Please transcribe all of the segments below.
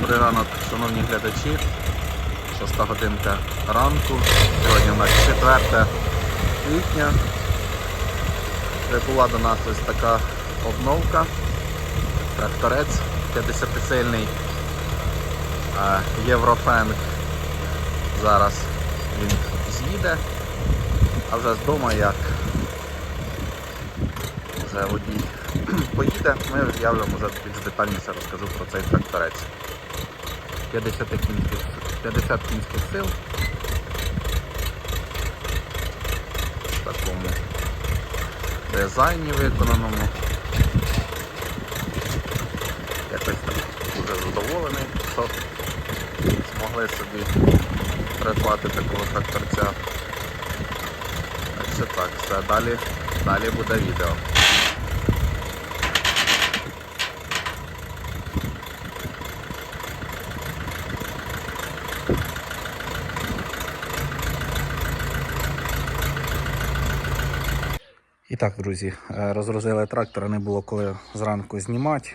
Добрий ранок, шановні глядачі. 6 годинка ранку. Сьогодні у нас 4 квітня. Прибула до нас ось така обновка. Тракторець 50-сильний а, Єврофенг. Зараз він з'їде, а вже з дому як вже водій поїде, ми я вже може більш детальніше розкажу про цей тракторець. 50 кінських, 50 кінських сил. В такому дизайні виконаному. Якось так дуже задоволений, що змогли собі придбати такого тракторця. Так що так, все, далі, далі буде відео. Так, друзі, е, розгрузили трактора, не було коли зранку знімати.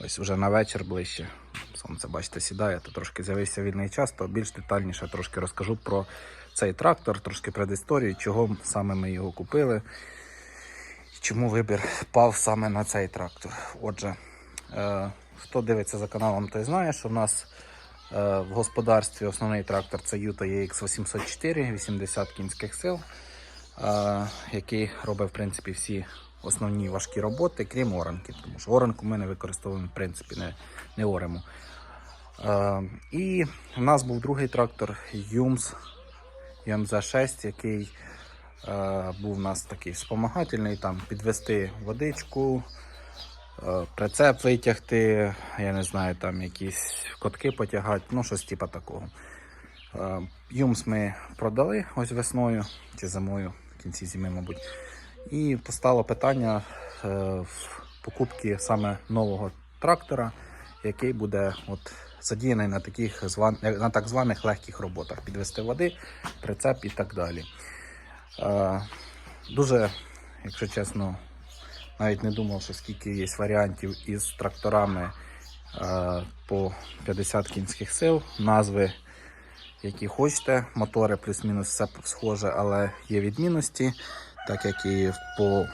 Ось вже на вечір ближче. Сонце, бачите, сідає, то трошки з'явився вільний час, то більш детальніше трошки розкажу про цей трактор, трошки предісторії, чого саме ми його купили. Чому вибір пав саме на цей трактор. Отже, е, хто дивиться за каналом, той знає, що в нас е, в господарстві основний трактор це Юта EX 804, 80 кінських сил який робить в принципі всі основні важкі роботи, крім оранки, тому що оранку ми не використовуємо, в принципі, не, не оремо. І в нас був другий трактор Юмс ЮМЗ-6, який е, був у нас такий спомагательний, там підвести водичку, прицеп витягти, я не знаю, там якісь котки потягати, ну щось типу такого. Юмс ми продали ось весною чи зимою, кінці зими, мабуть. І постало питання е, в покупки саме нового трактора, який буде от задіяний на таких на так званих легких роботах. Підвести води, прицеп і так далі. Е, Дуже, якщо чесно, навіть не думав, що скільки є варіантів із тракторами е, по 50 кінських сил, назви які хочете. Мотори плюс-мінус все схоже, але є відмінності, так як і по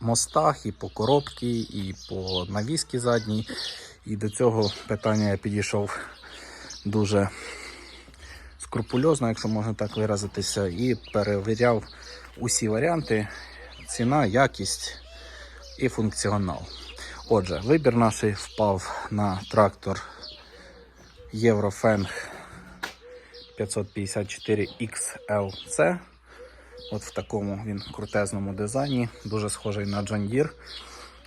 мостах, і по коробці, і по навіски задній. І до цього питання я підійшов дуже скрупульозно, якщо можна так виразитися, і перевіряв усі варіанти, ціна, якість і функціонал. Отже, вибір наш впав на трактор Єврофенг 554 XLC. От в такому він крутезному дизайні, дуже схожий на John Deere.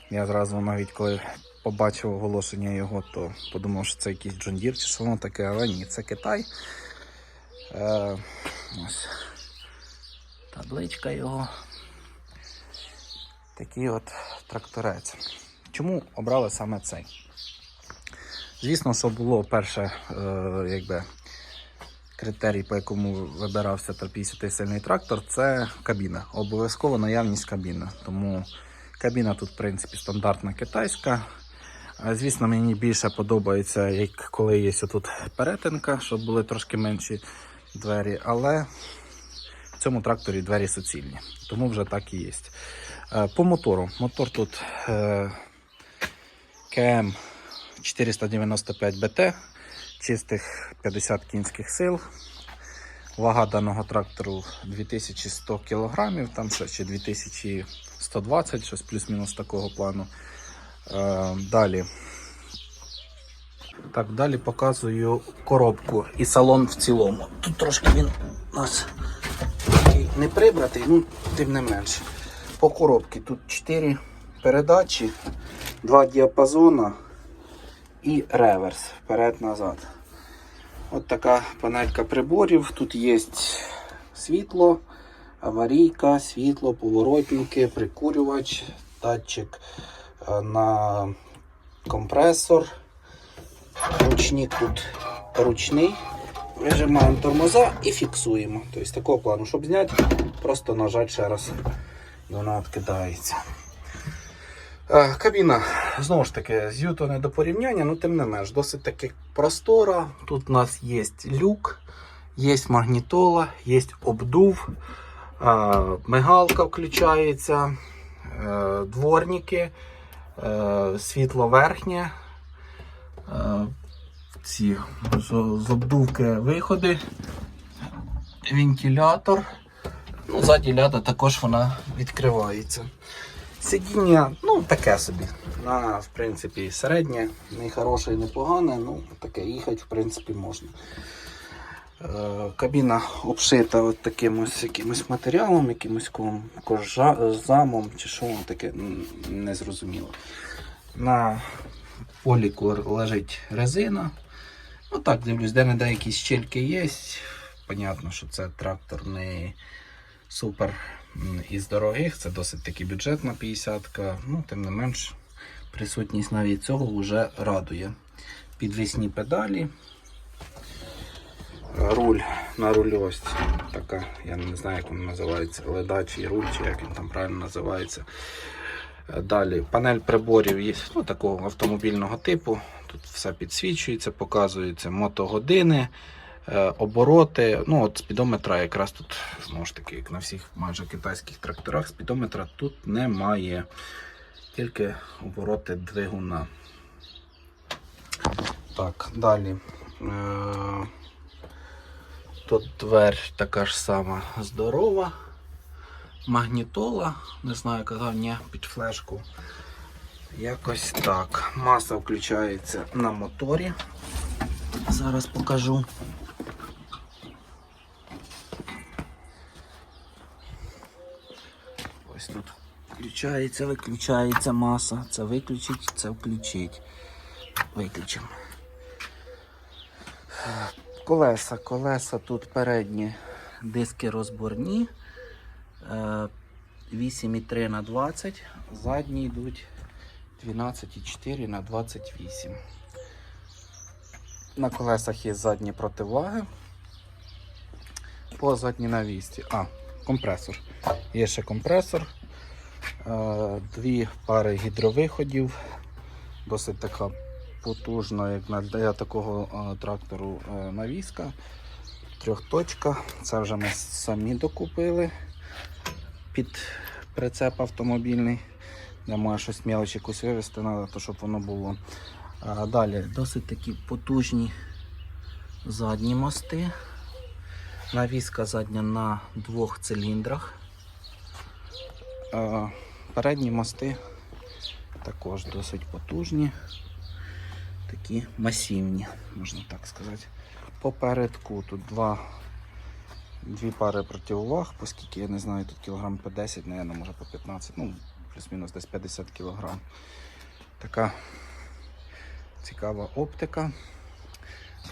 Я зразу навіть коли побачив оголошення його, то подумав, що це якийсь John Deere чи що воно таке, але ні, це Китай. Е, ось табличка його. Такий от тракторець. Чому обрали саме цей? Звісно, що було перше, е, якби критерій, по якому вибирався та 50-сильний трактор, це кабіна. Обов'язково наявність кабіни. Тому кабіна тут, в принципі, стандартна китайська. Звісно, мені більше подобається, як коли є тут перетинка, щоб були трошки менші двері, але в цьому тракторі двері суцільні, тому вже так і є. Е, По мотору. Мотор тут е, КМ 495 БТ, чистих 50 кінських сил. Вага даного трактору 2100 кг, там ще 2120, щось плюс-мінус такого плану. Е, далі. Так, далі показую коробку і салон в цілому. Тут трошки він у нас такий не прибратий, ну тим не менше. По коробці тут 4 передачі, 2 діапазона і реверс вперед-назад. От така панелька приборів. Тут є світло, аварійка, світло, поворотники, прикурювач, датчик е, на компресор. Ручник тут ручний. Вижимаємо тормоза і фіксуємо. Тобто такого плану, щоб зняти, просто нажати ще раз вона відкидається. Е, Кабіна знову ж таки, з Юто не до порівняння, ну тим не менш, досить таки простора. Тут у нас є люк, є магнітола, є обдув, е, мигалка включається, е, дворники, е, світло верхнє, ці з, обдувки виходи, вентилятор. Ну, ляда також вона відкривається. Сидіння, ну, таке собі. На, в принципі, середнє, не хороше і не погане, ну, таке їхати, в принципі, можна. Е, кабіна обшита от таким ось якимось матеріалом, якимось ком- чи що воно таке, м, не зрозуміло. На поліку лежить резина. Ну так, дивлюсь, де не де якісь щельки є. Понятно, що це трактор не супер із дорогих, це досить таки бюджетна 50-ка. Ну, тим не менш, присутність навіть цього вже радує. Підвісні педалі. Руль на рулі ось така, я не знаю, як він називається, ледачий руль, чи як він там правильно називається. Далі панель приборів є ну, такого автомобільного типу. Тут все підсвічується, показується мотогодини, обороти. Ну, от спідометра якраз тут, знову ж таки, як на всіх майже китайських тракторах, спідометра тут немає. Тільки обороти двигуна. Так, далі. Е, Тут дверь така ж сама здорова. Магнітола, не знаю, казав, ні, під флешку. Якось так. Маса включається на моторі. Зараз покажу. Ось тут включається, виключається маса. Це виключить, це включить. Виключимо. Колеса, колеса тут передні диски розборні. Е, 8,3 на 20, задні йдуть 12,4 на 28. На колесах є задні противаги. По задній навісті. А, компресор. Є ще компресор. Дві пари гідровиходів. Досить така потужна, як для такого трактору е, навіска. Трьохточка. Це вже ми самі докупили під прицеп автомобільний. може щось мелочі якусь вивезти, треба, то щоб воно було. А далі досить такі потужні задні мости. Навіска задня на двох циліндрах. Передні мости також досить потужні, такі масивні, можна так сказати. Попередку тут два Дві пари противоваг, оскільки я не знаю, тут кілограм по 10, наверное, може по 15, ну, плюс-мінус десь 50 кілограм. Така цікава оптика.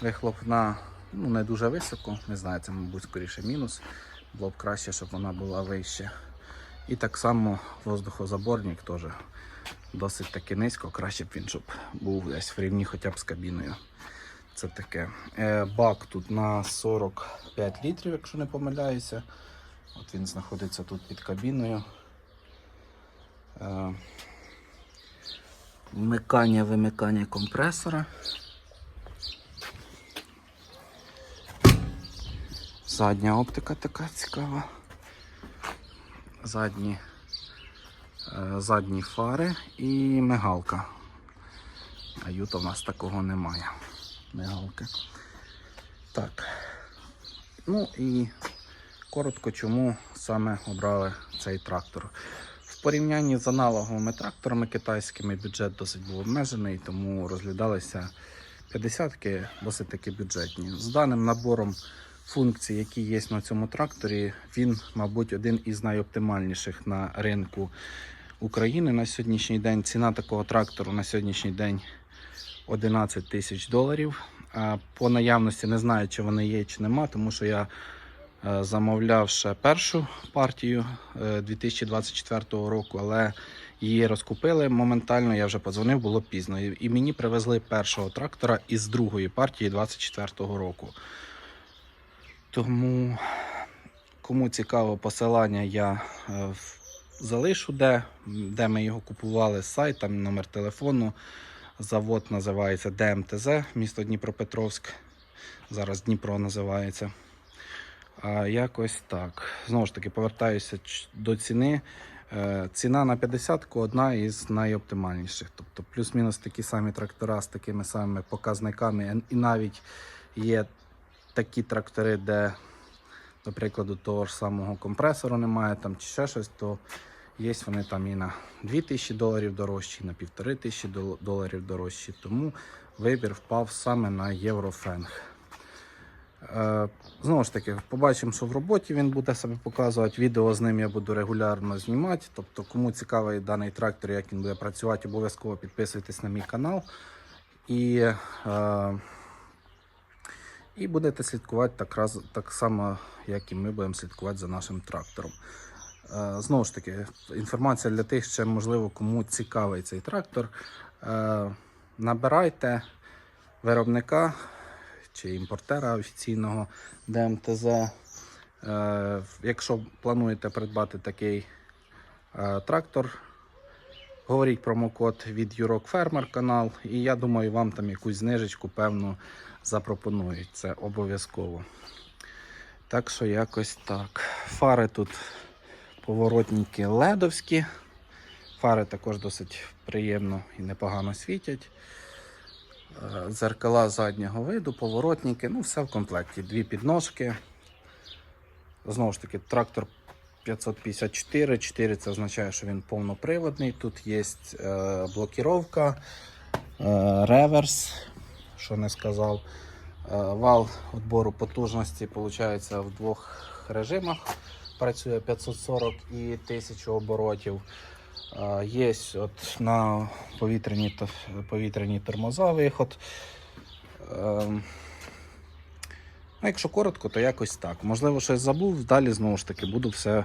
Вихлопна ну, не дуже високо, не знаю, це, мабуть, скоріше мінус. Було б краще, щоб вона була вище. І так само воздухозаборник теж досить таки низько, краще б він щоб був десь в рівні хоча б з кабіною. Це таке. Е, Бак тут на 45 літрів, якщо не помиляюся. От він знаходиться тут під кабіною. Е, Вмикання, вимикання компресора. Задня оптика така цікава. Задні, е, задні фари і мигалка. А юта в нас такого немає мигалки. Так. Ну і коротко, чому саме обрали цей трактор. В порівнянні з аналоговими тракторами китайськими бюджет досить був обмежений, тому розглядалися 50-ки досить таки бюджетні. З даним набором функцій, які є на цьому тракторі, він, мабуть, один із найоптимальніших на ринку України на сьогоднішній день. Ціна такого трактору на сьогоднішній день 11 тисяч доларів. По наявності не знаю, чи вони є, чи нема, тому що я е, замовляв ще першу партію е, 2024 року, але її розкупили моментально. Я вже подзвонив, було пізно. І мені привезли першого трактора із другої партії 2024 року. Тому, кому цікаво посилання, я е, залишу, де, де ми його купували, сайт, там номер телефону. Завод називається ДМТЗ, місто Дніпропетровськ. Зараз Дніпро називається. А якось так. Знову ж таки, повертаюся до ціни. Е, Ціна на 50-ку одна із найоптимальніших. Тобто плюс-мінус такі самі трактора з такими самими показниками. І навіть є такі трактори, де, до прикладу, того ж самого компресору немає там, чи ще щось, то є вони там і на 2000 доларів дорожчі, і на 1500 доларів дорожчі. Тому вибір впав саме на Єврофенг. Е, Знову ж таки, побачимо, що в роботі він буде себе показувати. Відео з ним я буду регулярно знімати. Тобто, кому цікавий даний трактор, як він буде працювати, обов'язково підписуйтесь на мій канал. І, е, і будете слідкувати так, раз, так само, як і ми будемо слідкувати за нашим трактором. Е, Знову ж таки, інформація для тих, ще можливо, кому цікавий цей трактор. Е, Набирайте виробника чи імпортера офіційного ДМТЗ. Е, Якщо плануєте придбати такий трактор, говоріть промокод від Юрок Фермер канал, і я думаю, вам там якусь знижечку певну запропонують. Це обов'язково. Так що якось так. Фари тут поворотники ледовські. Фари також досить приємно і непогано світять. Е, Зеркала заднього виду, поворотники, ну все в комплекті. Дві підножки. Знову ж таки, трактор 554. 4 це означає, що він повноприводний. Тут є е, блокіровка, е, реверс, що не сказав. Е, вал відбору потужності виходить в двох режимах. Працює 540 і 1000 оборотів. Є от на повітряні, повітряні тормоза виход. Ем, Ну, якщо коротко, то якось так. Можливо, щось забув. Далі знову ж таки буду все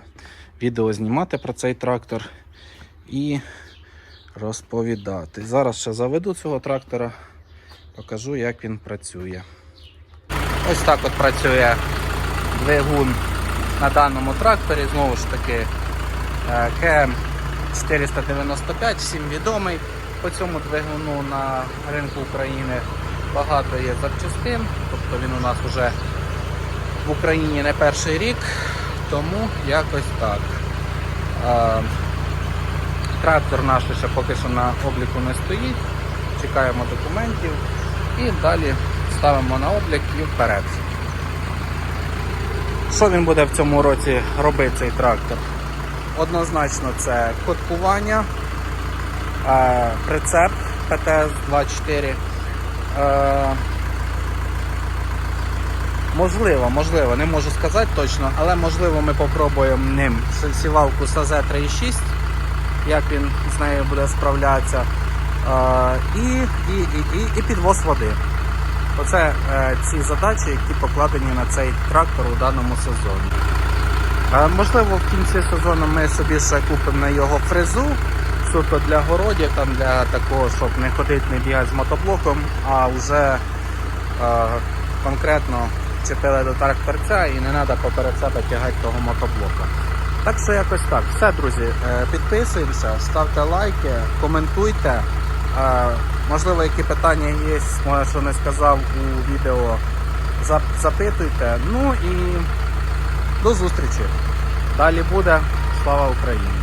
відео знімати про цей трактор і розповідати. Зараз ще заведу цього трактора, покажу, як він працює. Ось так от працює двигун на даному тракторі. Знову ж таки, е, КМ 495, всім відомий. По цьому двигуну на ринку України багато є запчастин, тобто він у нас вже в Україні не перший рік, тому якось так. Трактор наш ще поки що на обліку не стоїть. Чекаємо документів і далі ставимо на облік і вперед. Що він буде в цьому році робити цей трактор? Однозначно це коткування, е, прицеп ПТС-24. Можливо, можливо, не можу сказати точно, але можливо ми попробуємо ним сівалку САЗ 3.6, як він з нею буде справлятися. І, і, і, і, і підвоз води. Оце е, ці задачі, які покладені на цей трактор у даному сезоні. Можливо, в кінці сезону ми собі ще купимо на його фрезу, суто для городів, там для такого, щоб не ходити, не бігати з мотоблоком, а вже конкретно чіпили до тракторця і не треба поперед себе тягати того мотоблока. Так що якось так. Все, друзі, е, підписуємося, ставте лайки, коментуйте. Е, Можливо, які питання є, може, що не сказав у відео, запитуйте. Ну і до зустрічі. Далі буде. Слава Україні!